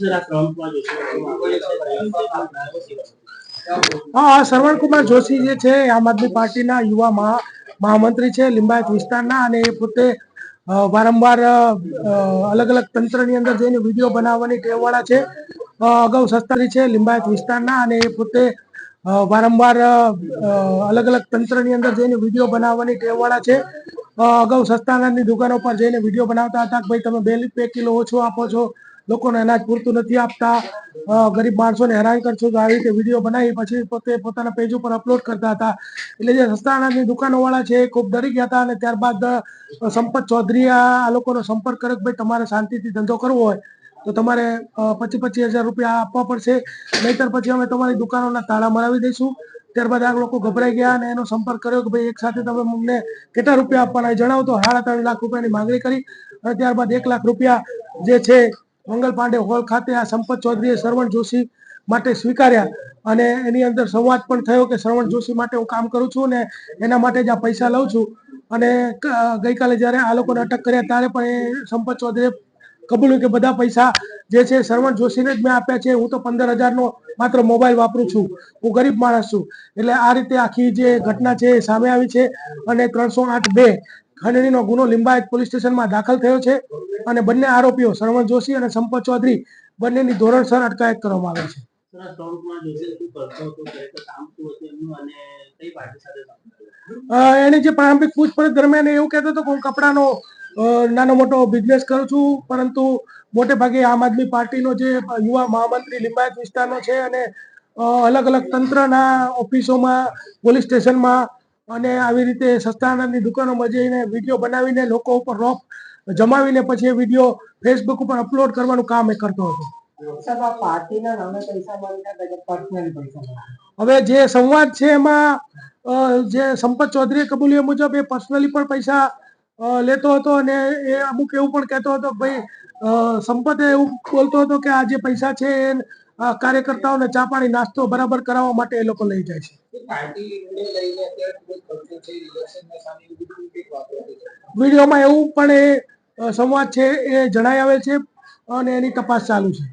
Sir આ ટ્રમ્પમાં જોશી. હા જોશી જે છે આમ આદમી પાર્ટીના યુવા મહા, મહામંત્રી છે, લિંબાયત વિસ્તારના અને એ પોતે વારંવાર અલગ અલગ તંત્રની અંદર જઈને વીડિયો બનાવવાની ટેવવાળા છે. અગાઉ સસ્તારી છે લિંબાયત વિસ્તારના અને એ પોતે વારંવાર અલગ અલગ તંત્રની અંદર જઈને વીડિયો બનાવવાની ટેવવાળા છે. અગાઉ સસ્તાનાની દુકાનો પર જઈને વીડિયો બનાવતા હતા કે ભાઈ તમે બે બે કિલો ઓછો આપો છો. લોકોને અનાજ પૂરતું નથી આપતા. ગરીબ માણસોને હેરાન કરશો તો આવી રીતે વીડિયો બનાવી પછી પોતે પોતાના પેજ ઉપર અપલોડ કરતા હતા. એટલે જે સસ્તા અનાજની દુકાનોવાળા છે એ ખૂબ ડરી ગયા હતા અને ત્યારબાદ સંપત ચૌધરી આ લોકોનો સંપર્ક કર્યો કે ભાઈ તમારે શાંતિથી ધંધો કરવો હોય તો તમારે પચીસ પચીસ હજાર રૂપિયા આપવા પડશે. નહીતર પછી અમે તમારી દુકાનોના તાળા મરાવી દઈશું. ત્યારબાદ આ લોકો ગભરાઈ ગયા અને એનો સંપર્ક કર્યો કે ભાઈ એક સાથે તમે અમને કેટલા રૂપિયા આપવાના જણાવો તો સાડા ત્રણ લાખ રૂપિયાની માંગણી કરી અને ત્યારબાદ એક લાખ રૂપિયા જે છે મંગલ પાંડે હોલ ખાતે આ સંપત ચૌધરીએ શ્રવણ જોશી માટે સ્વીકાર્યા અને એની અંદર સંવાદ પણ થયો કે શ્રવણ જોશી માટે હું કામ કરું છું ને એના માટે જ આ પૈસા લઉં છું. અને ગઈકાલે જ્યારે આ લોકોને અટક કર્યા ત્યારે પણ એ સંપત ચૌધરીએ કબૂલ્યું કે બધા પૈસા જે છે શ્રવણ જોશીને જ મેં આપ્યા છે. હું તો પંદર હજારનો માત્ર મોબાઈલ વાપરું છું. હું ગરીબ માણસ છું. એટલે આ રીતે આખી જે ઘટના છે એ સામે આવી છે અને ત્રણસો આઠ બે ખંડણીનો ગુનો લિંબાયત પોલીસ સ્ટેશનમાં દાખલ થયો છે અને બંને આરોપીઓ શ્રવણ જોશી અને સંપત ચૌધરી બંનેની ધોરણસર અટકાયત કરવામાં આવે છે. એની જે પ્રારંભિક પૂછપરછ દરમિયાન એવું કહેતો હતો કે હું કપડાનો નાનો મોટો બિઝનેસ કરું છું પરંતુ મોટે ભાગે આમ આદમી પાર્ટીનો જે યુવા મહામંત્રી લિંબાયત વિસ્તારનો છે અને અલગ અલગ તંત્રના ઓફિસોમાં પોલીસ સ્ટેશનમાં અને આવી રીતે સસ્તા અનાજની દુકાનોમાં જઈને વીડિયો બનાવીને લોકો ઉપર રોપ જમાવીને પછી એ વીડિયો ફેસબુક ઉપર અપલોડ કરવાનું કામ એ કરતો હતો. હવે જે સંવાદ છે એમાં જે સંપત ચૌધરી કબૂલીઓ મુજબ એ પર્સનલી પણ પૈસા લેતો હતો અને એ અમુક એવું પણ કહેતો હતો ભાઈ સંપતે એવું બોલતો હતો કે આ જે પૈસા છે એ કાર્યકર્તાઓને ચા પાણી નાસ્તો બરાબર કરાવવા માટે એ લોકો લઈ જાય છે. વિડીયોમાં એવું પણ એ સંવાદ છે, એ જણાઈ આવે છે અને એની તપાસ ચાલુ છે.